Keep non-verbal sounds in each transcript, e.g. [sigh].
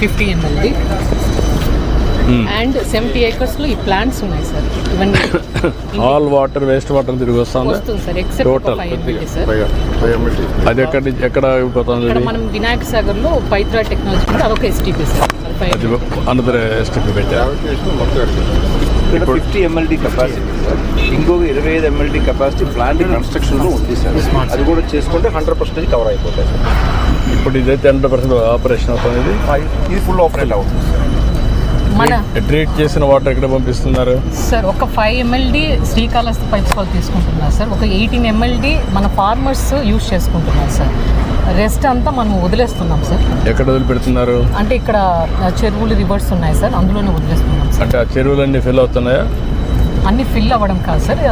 Fifty ఎంఎల్ది and. Seventy ఏకర్స్లో ఈ ప్లాంట్స్ ఉన్నాయి సార్. ఇవన్నీ ఆల్ వాటర్ వేస్ట్ వాటర్ తిరిగి వస్తుంది? వస్తుంది sir. Except total five MLD sir. అది ఎక్కడ ఎక్కడ మనం వినాయక సాగర్లో పైత్రా టెక్నాలజీ అదొక ఎస్టీపీ సార్. అది అందరూ స్టెప్ పెట్టారు ఇక్కడ ఫిఫ్టీ ఎంఎల్డి కెపాసిటీ సార్ ఇంకొక ఇరవై ఐదు ఎంఎల్డి కెపాసిటీ ప్లాంట్ కన్స్ట్రక్షన్లో ఉంది సార్ అది కూడా చేసుకుంటే హండ్రెడ్ పర్సెంటేజ్ కవర్ అయిపోతాయి సార్ ఇప్పుడు ఇదైతే హండ్రెడ్ పర్సెంట్ ఆపరేషన్ అవుతుంది. ఇది ఇది ఫుల్ ఆపరేట్ అవుతుంది సార్ మన ట్రీట్ చేసిన వాటర్ ఎక్కడ పంపిస్తున్నారు? సార్ ఒక ఫైవ్ ఎంఎల్డి శ్రీకాళహస్తి పైప్స్ వాళ్ళు తీసుకుంటున్నారు సార్ ఒక ఎయిటీన్ ఎంఎల్డి మన ఫార్మర్స్ యూజ్ చేసుకుంటున్నారు సార్ రెస్ట్ అంతా మనం వదిలేస్తున్నాం సార్ ఎక్కడ వదిలిపెడుతున్నారు? అంటే ఇక్కడ చెరువులు రివర్స్ ఉన్నాయి సార్ అందులోనే వదిలేస్తున్నాం సార్ అంటే ఆ చెరువులన్నీ ఫిల్ అవుతున్నాయా? అన్ని ఫిల్ అవ్వడం కాదు సార్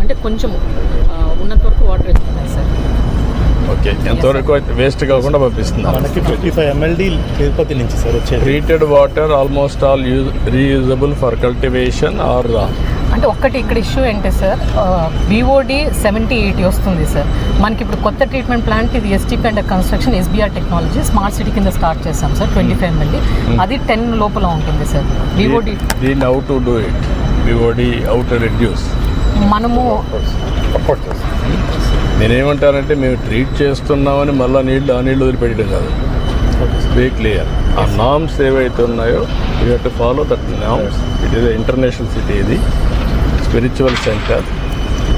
అంటే కొంచెం ఉన్నంత వరకు వాటర్ సార్ ఓకే ఎంతవరకు వేస్ట్ కాకుండా పంపిస్తున్నారు మనకి ఫిఫ్టీ ఫైవ్ ఎంఎల్డి తిరుపతి నుంచి సార్ వచ్చేది. Treated water almost all use reusable for cultivation are అంటే ఒక్కటి ఇక్కడ ఇష్యూ ఏంటి సార్ బీఓడి సెవెంటీ ఎయిటీ వస్తుంది సార్ మనకి ఇప్పుడు కొత్త ట్రీట్మెంట్ ప్లాంట్ ఇది STP and construction SBR technology smart city కింద స్టార్ట్ చేసాం సార్ ట్వంటీ ఫైవ్ ఎంఎల్డి అది టెన్ లోపల ఉంటుంది సార్ బీఓడి దీన్ని how to do it BOD how to reduce మనము సపోర్ట్ చేస్తాం నేనేమంటానంటే మేము ట్రీట్ చేస్తున్నామని మళ్ళీ నీళ్ళు ఆ నీళ్ళు వదిలిపెట్టడం కాదు. వెరీ క్లియర్ ఆ నామ్స్ ఏవైతే ఉన్నాయో you have to follow that norms it is international city ఇది. Spiritual center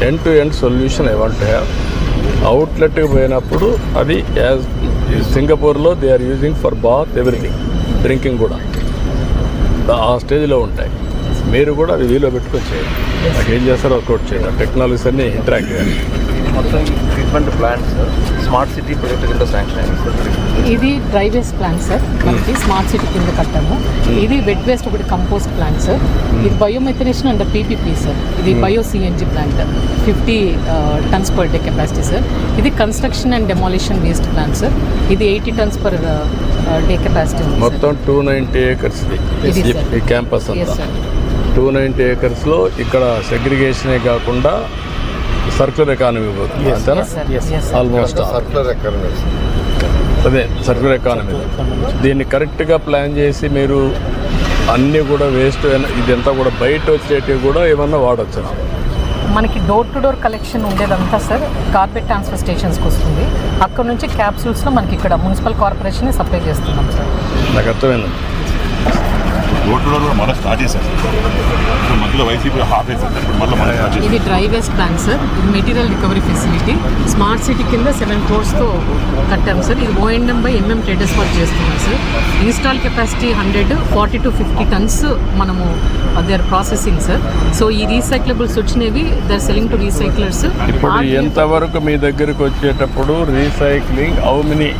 end to end solution I want have అవుట్లెట్కి పోయినప్పుడు అది యాజ్ సింగపూర్లో they are using for bath everything drinking కూడా. ఆ స్టేజ్లో ఉంటాయి. మీరు కూడా అది వీలో పెట్టుకొని చేయండి. నాకు ఏం చేస్తారో వర్కౌట్ చేయండి. టెక్నాలజీస్ అన్ని ఇంటరాక్ట్ చేయాలి మొత్తం treatment plant sir smart city project కింద శాంక్షన్ అయింది సార్ ఇది డ్రై వేస్ట్ ప్లాంట్ సార్ మనకి స్మార్ట్ సిటీ కింద కట్టాము. ఇది వెట్ వేస్ట్ ఒకటి కంపోస్ట్ ప్లాంట్ సార్ ఇది బయోమెథనేషన్ అండ్ పీపీపీ సార్ ఇది bio CNG plant fifty tons per day capacity sir ఇది construction and demolition waste plant sir ఇది eighty tons per day capacity మొత్తం two ninety acres ఈ- campus two ninety ఏకర్స్లో ఇక్కడ సెగ్రిగేషనే కాకుండా circular economy almost circular economy అదే circular economy దీన్ని కరెక్ట్గా ప్లాన్ చేసి మీరు అన్నీ కూడా వేస్ట్ ఇదంతా కూడా బయట వచ్చేటివి కూడా ఏమన్నా వాడచ్చు? మనకి డోర్ టు డోర్ కలెక్షన్ ఉండేదంతా సార్ కార్పెట్ ట్రాన్స్ఫర్ స్టేషన్స్కి వస్తుంది. అక్కడ నుంచి క్యాప్సూల్స్లో మనకి ఇక్కడ మున్సిపల్ కార్పొరేషన్ సప్లై చేస్తున్నాం సార్ నాకు ఓట్లు కూడా మళ్ళీ స్టార్ట్ చేశారు. ఇప్పుడు మధ్యలో వైసీపీ హాఫ్ వేసారు ఇప్పుడు మళ్ళీ మళ్ళీ స్టార్ట్ చేశారు. ఇది డ్రై వేస్ట్ ప్లాంట్ సార్ ఇది material recovery facility smart city కింద సెవెన్ క్రోర్స్తో కట్టాం సార్ ఇది O and M by MM traders వాళ్ళు చేస్తున్నాం sir install capacity hundred forty to fifty tons మనము they are processing sir so ఈ రీసైక్లబుల్స్ వచ్చినవి they are selling to recyclers ఇప్పుడు ఎంతవరకు మీ దగ్గరకు వచ్చేటప్పుడు recycling how many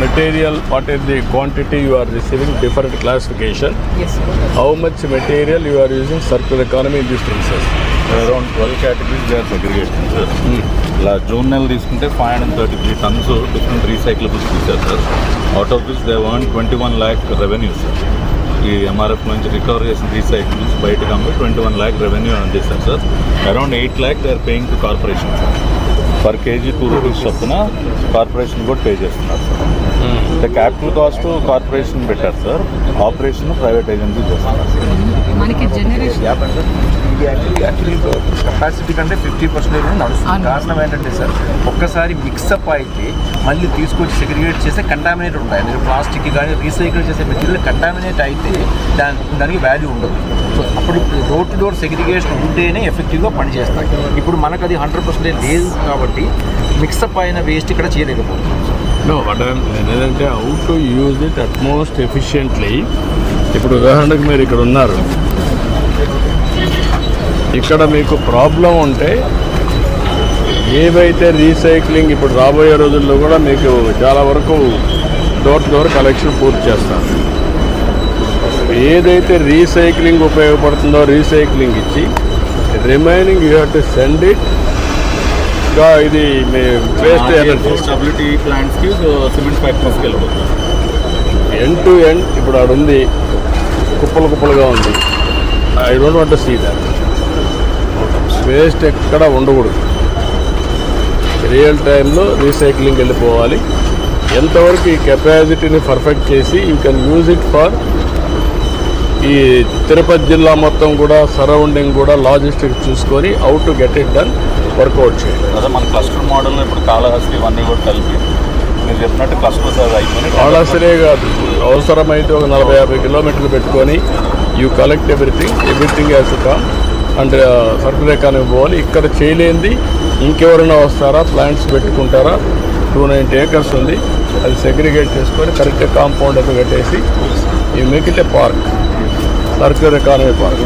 material what is the quantity you are receiving different how much material you are using circular economy in this process around twelve categories they are segregation sir ఇలా June నెల తీసుకుంటే five hundred thirty three tons different recyclables తీశారు sir out of this they one twenty one lakh revenue sir ఈ MRF నుంచి recover చేసిన recycles బయటకు అమ్మి twenty one lakh revenue అందిస్తారు sir around eight lakh they are paying to corporation sir per kg two rupees చొప్పున corporation కూడా pay చేస్తున్నారు sir అంటే క్యాపిటల్ కాస్ట్ కార్పొరేషన్ పెట్టారు సార్ ఆపరేషన్ ప్రైవేట్ ఏజెన్సీ చేస్తున్నారు మనకి జనరేషన్ యాక్చువల్లీ కెపాసిటీ కంటే ఫిఫ్టీ పర్సెంట్ నడుస్తుంది. కారణం ఏంటంటే సార్ ఒక్కసారి మిక్సప్ అయితే మళ్ళీ తీసుకొచ్చి సెగ్రిగేట్ చేస్తే కంటామినేట్ ఉంటాయి. మీరు ప్లాస్టిక్ కానీ రీసైకిల్ చేసే మెటీరియల్ కంటామినేట్ అయితే దాని దానికి వాల్యూ ఉండదు. సో అప్పుడు డోర్ టు డోర్ సెగ్రిగేషన్ ఉంటేనే ఎఫెక్టివ్గా పనిచేస్తాయి. ఇప్పుడు మనకు అది హండ్రెడ్ పర్సెంటేజ్ లేదు కాబట్టి మిక్సప్ అయిన వేస్ట్ ఇక్కడ చేయలేకపోతున్నాం. నో వాట్ um, ఏంటంటే how to use it utmost efficiently ఇప్పుడు ఉదాహరణకు మీరు ఇక్కడ ఉన్నారు. ఇక్కడ మీకు ప్రాబ్లం ఉంటే ఏవైతే రీసైక్లింగ్ ఇప్పుడు రాబోయే రోజుల్లో కూడా మీకు చాలా వరకు డోర్ టు డోర్ కలెక్షన్ పూర్తి చేస్తారు ఏదైతే రీసైక్లింగ్ ఉపయోగపడుతుందో రీసైక్లింగ్ ఇచ్చి remaining you have to send it ఇంకా ఇది మీ వేస్ట్ స్టెబిలిటీ ప్లాంట్స్కి సిమెంట్ ఫ్యాక్టరీస్కి వెళ్ళిపోతుంది ఎండ్ టు ఎండ్ ఇప్పుడు ఆడ ఉంది. కుప్పలు కుప్పలుగా ఉంది. I don't want see that waste ఎక్కడ ఉండకూడదు. రియల్ టైంలో రీసైక్లింగ్ వెళ్ళిపోవాలి. ఎంతవరకు ఈ కెపాసిటీని పర్ఫెక్ట్ చేసి you can use it for ఈ తిరుపతి జిల్లా మొత్తం కూడా సరౌండింగ్ కూడా లాజిస్టిక్స్ చూసుకొని out to get it done work out చేయండి అదే మన క్లస్టర్ మోడల్ ఇప్పుడు కాళహస్తి ఇవన్నీ కూడా కలిపి మీరు చెప్పినట్టు క్లస్టర్స్ అవి అయిపోయి కాళహస్తినే కాదు అవసరమైతే ఒక నలభై యాభై కిలోమీటర్లు పెట్టుకొని you collect everything everything has to come and circular economy పోవాలి. ఇక్కడ చేయలేంది ఇంకెవరైనా వస్తారా? ప్లాంట్స్ పెట్టుకుంటారా? టూ నైంటీ ఏకర్స్ ఉంది. అది సెగ్రిగేట్ చేసుకొని కరెక్ట్గా కాంపౌండ్ అయితే కట్టేసి you make it a park circular economy park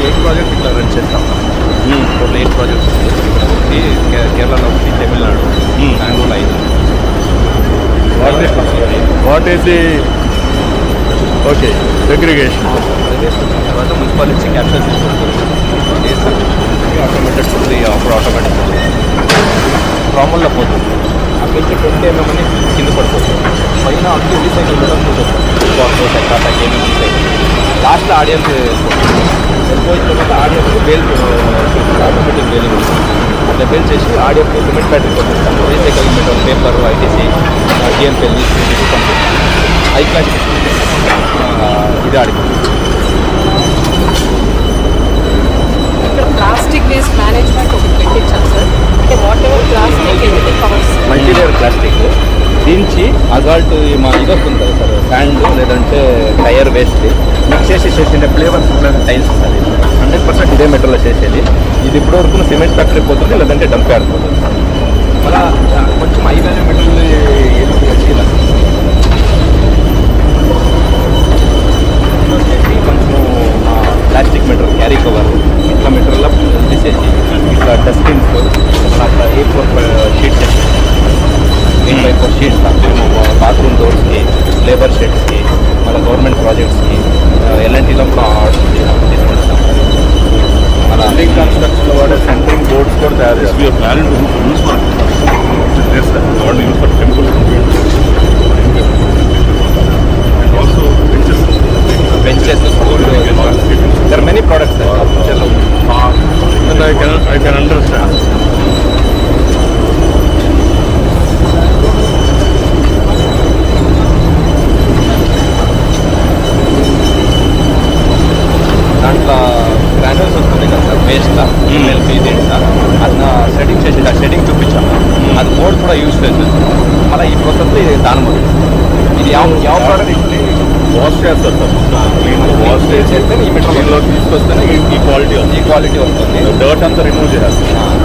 eight project ఇట్లా రన్ చేస్తాం. మ్మ్. టోటల్ ఎయిట్ ప్రాజెక్ట్స్ ఒకటి కేరళలో ఒకటి తమిళనాడు. బెంగళూరు ఐదు. What is the okay segregation తర్వాత మున్సిపల్ నుంచి క్యాప్చర్ చేస్తాం ఆటోమేటెడ్ ఉంది అప్పుడు ఆటోమేటిక్ ప్రాముల్లో పోతుంది. వెళ్ళి నుంచి ట్వంటీ ఎంఎం అని కింద పడిపోతుంది పైన అన్ని రీసైకిల్ కూడా చూస్తుంది బాక్స్ సెక్టార్ ఏమేమి రీసైకిల్ లాస్ట్లో ఆడియన్స్ వెళ్ళిపోయిన తర్వాత ఆడియన్స్ బేల్ ఆటోమేటిక్ బేలింగ్ అట్లా బేల్ చేసి ఆడియన్స్ సిమెంట్ ఫ్యాక్టరీ పంపిస్తాం recycle material paper ITC GMPL I class ఇది ఆడిపోతుంది ఇక్కడ ప్లాస్టిక్ వేస్ట్ మేనేజ్మెంట్ ఒకటి పెట్టించాం సార్ అంటే వాట్ ఎవర్ ప్లాస్టిక్ ఏదైతే కవర్స్ మల్టీలేయర్ ప్లాస్టిక్ దించి అజాల్ట్ మా ఇది వస్తుంది కదా సార్. శాండ్ లేదంటే టైర్ వేస్ట్ మిక్స్ చేసి చేసిండే ఫ్లేవర్స్ టైల్స్ అది హండ్రెడ్ పర్సెంట్ ఇదే మెటీరియల్ చేసేది. ఇది ఇప్పుడు వరకు సిమెంట్ ఫ్యాక్టరీ పోతుంది లేదంటే డంప్ యార్డ్ పోతుంది మళ్ళా కొంచెం హై వాల్యూ మెటీరియల్ వచ్చి వచ్చేసి కొంచెం ప్లాస్టిక్ మెటీరియల్ క్యారీ కవర్ ఇట్లా మెటీరియల్ తీసేసి ఇట్లా డస్ట్బిన్స్ అట్లా A four sheets eight by four sheets bathroom డోర్స్కి labour షెడ్స్కి మన గవర్నమెంట్ ప్రాజెక్ట్స్కి ఎల్ఎన్టీలో కూడా తీసుకుంటాం మన బిల్డింగ్ కన్స్ట్రక్షన్ వాడే సెంటరింగ్ బోర్డ్స్ కూడా తయారు చేస్తారు you're planning to use for this what use for temple and also benches benches there many products ఫ్యూచర్లో And I can, I can understand. దాంట్లో గ్రాన్యూల్స్ వస్తుంది కదా సార్ వేస్ట్ ఎల్పీ దీంట్లో అది సెట్టింగ్ చేసి ఆ సెట్టింగ్ చూపించాము అది బోర్డ్ కూడా యూస్ చేస్తుంది మళ్ళీ ఈ ప్రాసెస్ ఇది దానం ఇది ಯಾವ ಯಾವ ప్రోడక్ట్ వాష్ చేస్తారు సార్ క్లీన్ వాష్ చేసి చేస్తే ఈ మెటీరియల్ దీనిలో తీసుకొస్తేనే ఈ- ఈ క్వాలిటీ ఈ క్వాలిటీ వస్తుంది డర్ట్ అంతా రిమూవ్ చేస్తారు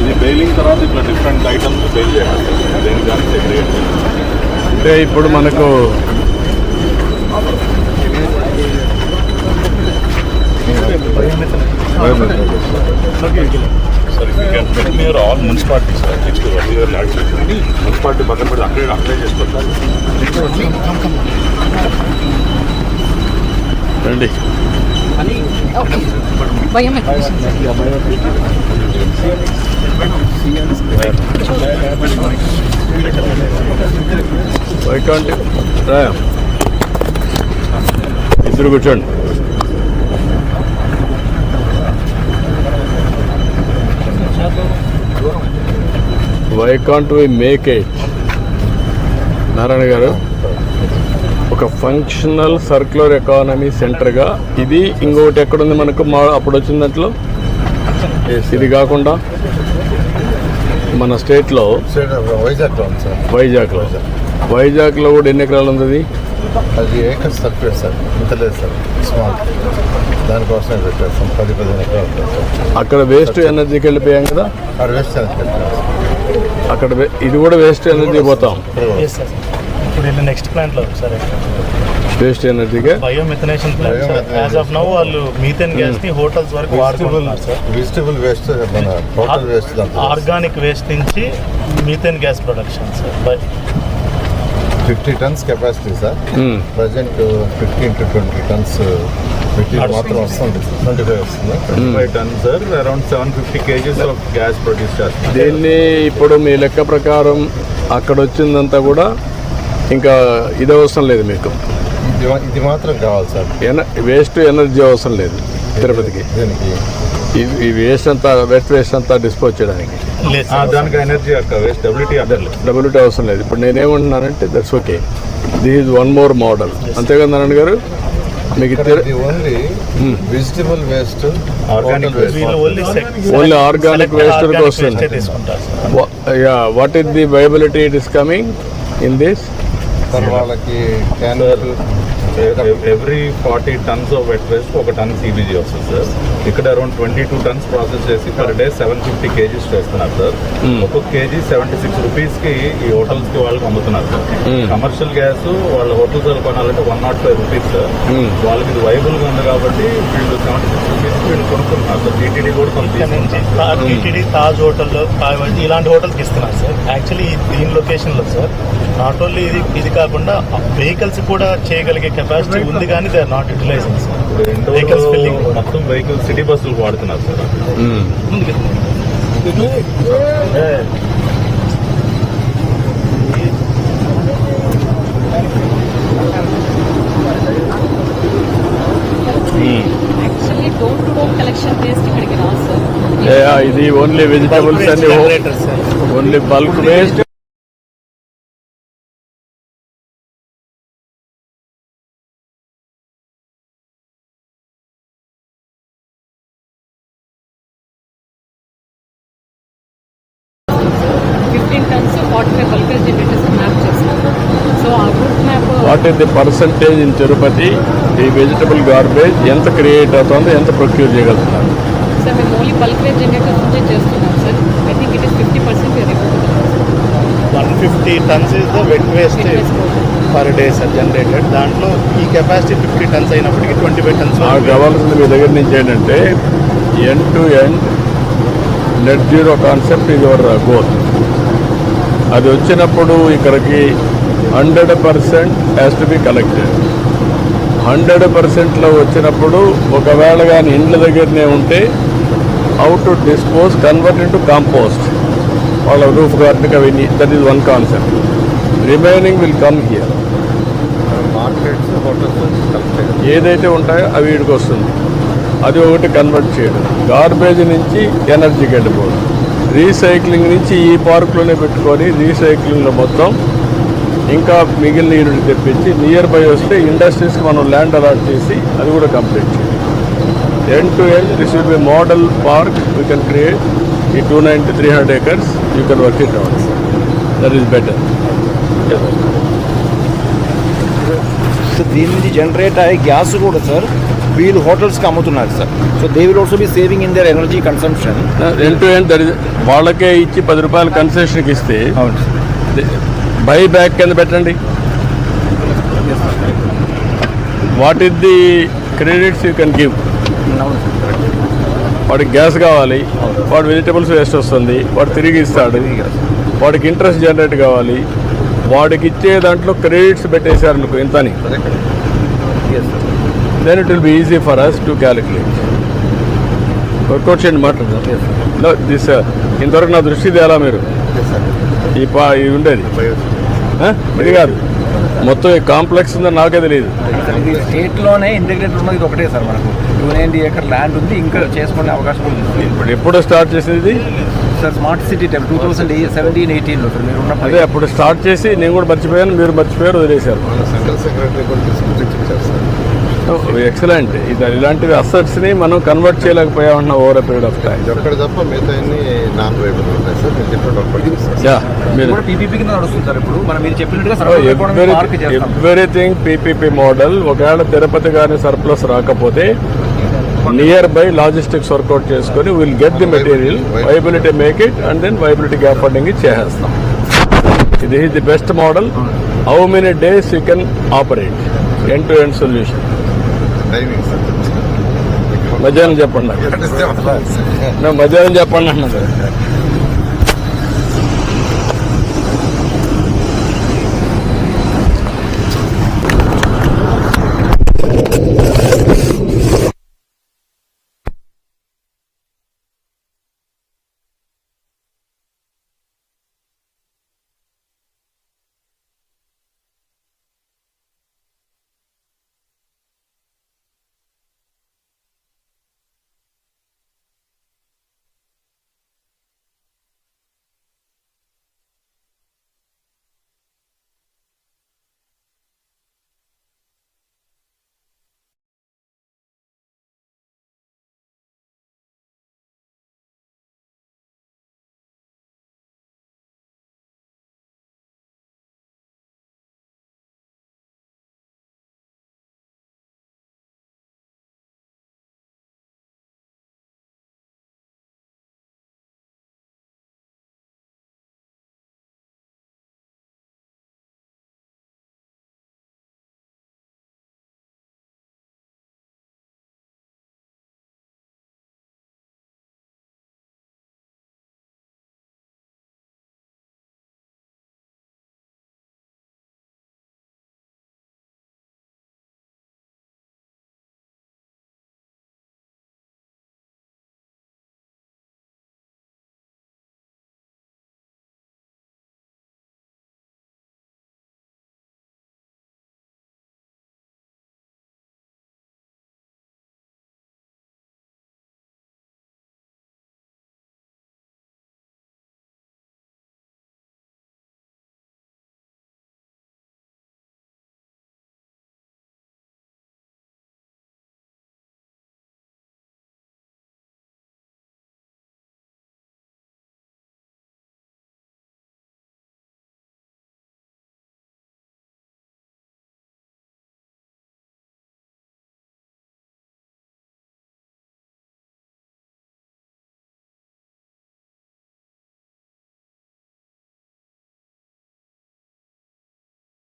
ఇది బెయిలింగ్ తర్వాత ఇట్లా డిఫరెంట్ ఐటమ్స్ బెయిల్ చేయాలి దానికి అంటే ఇప్పుడు మనకు మున్సిపాలిటీ సార్ మున్సిపాలిటీ పక్కన పెట్టి అప్లై అప్లై చేసుకోవాలి రండి. రాయా. ఇద్దరు కూర్చోండి. Why can't we make it Narayana garu. ఒక ఫంక్షనల్ సర్క్యులర్ ఎకానమీ సెంటర్గా ఇది ఇంకొకటి ఎక్కడుంది మనకు? మా అప్పుడు వచ్చిన దాంట్లో? ఇది కాకుండా మన స్టేట్లో స్టేట్ వైజాగ్లో. వైజాగ్లో కూడా ఎన్ని ఎకరాలు ఉంది అది? అది ఏకర్ సర్క్యూట్ సార్. ఇంత లేదు సార్. స్మాల్ దానికోసమే పెట్టారు సార్. పది పదిహేను ఎకరాలు అక్కడ వేస్ట్ ఎనర్జీకి వెళ్ళిపోయాం కదా? ఆడ వేస్ట్ సార్. అక్కడ ఇది కూడా వేస్ట్ ఎనర్జీ పోతాం. ఇప్పుడు వెళ్ళి నెక్స్ట్ ప్లాంట్లో సరే వేస్ట్ ఎనర్జీగా biomethanation plant. As of now వాళ్ళు మీథేన్ గ్యాస్ని హోటల్స్ వరకు వెజిటబుల్ వాడుకుంటున్నారు sir vegetable waste total waste organic waste నుంచి methane gas production sir by- fifty tons capacity sir Hmm. Present fifteen to twenty tons material మాత్రం వస్తుంది twenty five వస్తుంది. Five ton sir around seven fifty kgs of gas produce చేస్తారు. దీన్ని ఇప్పుడు మీ లెక్క ప్రకారం అక్కడ వచ్చిందంతా కూడా ఇంకా ఇది అవసరం లేదు మీకు. ఇది మాత్రం కావాలి సార్. ఎన వేస్ట్ ఎనర్జీ అవసరం లేదు తిరుపతికి. దీనికి? ఈ- వేస్ట్ అంతా వెస్ట్ వేస్ట్ అంతా డిస్పోజ్ చేయడానికి. దానికి ఎనర్జీ వేస్ట్ డబ్ల్యూటీ అవసరం లేదు. ఇప్పుడు నేనేమంటున్నానంటే that's okay this is one more model అంతేగా నారాయణ గారు మీకు ఓన్లీ వెజిటబుల్ వేస్ట్ waste. వీళ్ళు ఓన్లీ waste. వరకు వస్తుంది. What is the viability it is coming in this sir వాళ్ళకి can every forty tons of wet waste ఒక టన్ సిబిజీ వస్తుంది sir ఇక్కడ around twenty two tons process చేసి per day seven fifty kgs చేస్తున్నారు sir ఒక్కొక్క KG seventy six రూపీస్కి ఈ హోటల్స్కి వాళ్ళకి అమ్ముతున్నారు సార్ కమర్షియల్ గ్యాస్ వాళ్ళ హోటల్స్ వాళ్ళు కొనాలంటే one nought five rupees sir వాళ్ళకి ఇది వైబుల్గా ఉంది కాబట్టి వీళ్ళు సెవెంటీ సిక్స్ రూపీస్ వీళ్ళు కొనుక్కుంటున్నారు సార్ టీటీడీ కూడా కొంత. టీటీడీ తాజ్ హోటల్లో ఇలాంటి హోటల్కి ఇస్తున్నారు సార్ యాక్చువల్లీ దీని లొకేషన్లో సార్ నాట్ ఓన్లీ ఇది ఇది కాకుండా వెహికల్స్ కూడా చేయగలిగే కెపాసిటీ ఉంది కానీ they are not utilizing vehicles filling మొత్తం వెహికల్ సిటీ బస్సులు వాడుతున్నారు సార్. రాదు సార్ ఇది only vegetables and only bulk waste what is the percentage in Tirupati ఈ వెజిటబుల్ గార్బేజ్ ఎంత క్రియేట్ అవుతుందో ఎంత ప్రొక్యూర్ చేయగలుగుతున్నారు one fifty tons is the wet waste per day sir generated దాంట్లో ఈ కెపాసిటీ ఫిఫ్టీ టన్స్ అయినప్పటికీ twenty five tons నాకు కావాల్సింది మీ దగ్గర నుంచి ఏంటంటే end to end net zero concept ఇది యువర్ గోల్ అది వచ్చినప్పుడు ఇక్కడికి hundred percent has to be collected hundred పర్సెంట్లో వచ్చినప్పుడు ఒకవేళ కానీ ఇండ్ల దగ్గరనే ఉంటే how to dispose convert into compost వాళ్ళ రూఫ్ గార్డెన్కి అవన్నీ that is one concept remaining will come here ఏదైతే ఉంటాయో అవి వీడికి వస్తుంది. అది ఒకటి కన్వర్ట్ చేయడం. గార్బేజ్ నుంచి ఎనర్జీకి వెళ్ళిపోవడం రీసైక్లింగ్ నుంచి ఈ పార్కులోనే పెట్టుకొని రీసైక్లింగ్లో మొత్తం ఇంకా మిగిలిన యూనిట్ తెప్పించి నియర్ బై వస్తే ఇండస్ట్రీస్కి మనం ల్యాండ్ అలాట్ చేసి అది కూడా కంప్లీట్ చేయాలి. End to end this will be model park you can create ఈ two ninety three hundred acres you can work it out that is better so దీని నుంచి జనరేట్ అయ్యే గ్యాస్ కూడా సార్ వీళ్ళు హోటల్స్కి అమ్ముతున్నారు sir. So they will also be saving in their energy consumption to వాళ్ళకే ఇచ్చి పది రూపాయలు కన్సెషన్కి ఇస్తే బై బ్యాక్ కింద పెట్టండి. What is the credits you can give వాడికి గ్యాస్ కావాలి వాడు వెజిటబుల్స్ వేస్ట్ వస్తుంది వాడు తిరిగి ఇస్తాడు వాడికి ఇంట్రెస్ట్ జనరేట్ కావాలి వాడికి ఇచ్చే దాంట్లో క్రెడిట్స్ పెట్టేశారు అనుకో ఇంత అని yes sir then it will be easy for us to calculate work out చేయండి మాట్లాడదాం దిస్ ఇంతవరకు నా దృష్టి తేలా మీరు? ఈ పా ఇది ఉండేది? ఇది కాదు. మొత్తం ఈ కాంప్లెక్స్ ఉందని నాకే తెలియదు. ఇది స్టేట్లోనే ఇంటిగ్రేటెడ్ ఉన్నది ఇది ఒకటే సార్ మనకు. టూ నైన్టీ ల్యాండ్ ఉంది ఇంకా చేసుకునే అవకాశం ఉంది. ఇప్పుడు ఎప్పుడు స్టార్ట్ చేసేది? Sir smart city time two thousand seventeen ఎయిటీన్లో సార్ మీరు అదే ఉన్నప్పుడు అప్పుడు స్టార్ట్ చేసి నేను కూడా మర్చిపోయాను మీరు మర్చిపోయారు వదిలేశారు. సెంట్రల్ సెక్రటరీ కూడా ఇచ్చారు సార్. ఎక్సలెంట్. ఇది ఇలాంటివి అసెట్స్ని మనం convert చేయలేకపోయామన్న over a period of time ఇది ఒక్కటి తప్ప మిగతా నాన్ సార్ నేను చెప్పినట్టు ఒక్కటి సార్. యా మీరు కూడా పీపీపీ కింద నడుస్తుంది సార్ ఇప్పుడు. మనం మీరు చెప్పినట్టుగా సర్వే ఎకానమీ మార్క్ చేస్తాం. ఎవ్రీథింగ్ పీపీపీ మోడల్ ఒకవేళ తిరుపతి కానీ సర్ప్లస్ రాకపోతే near by logistics work out చేసుకొని will get the material viability make it and then viability gap funding చేసేస్తాం. ఇది is the best model how many days you can operate end to end solution మధ్యాహ్నం చెప్పండి [laughs] మధ్యాహ్నం చెప్పండి అన్నది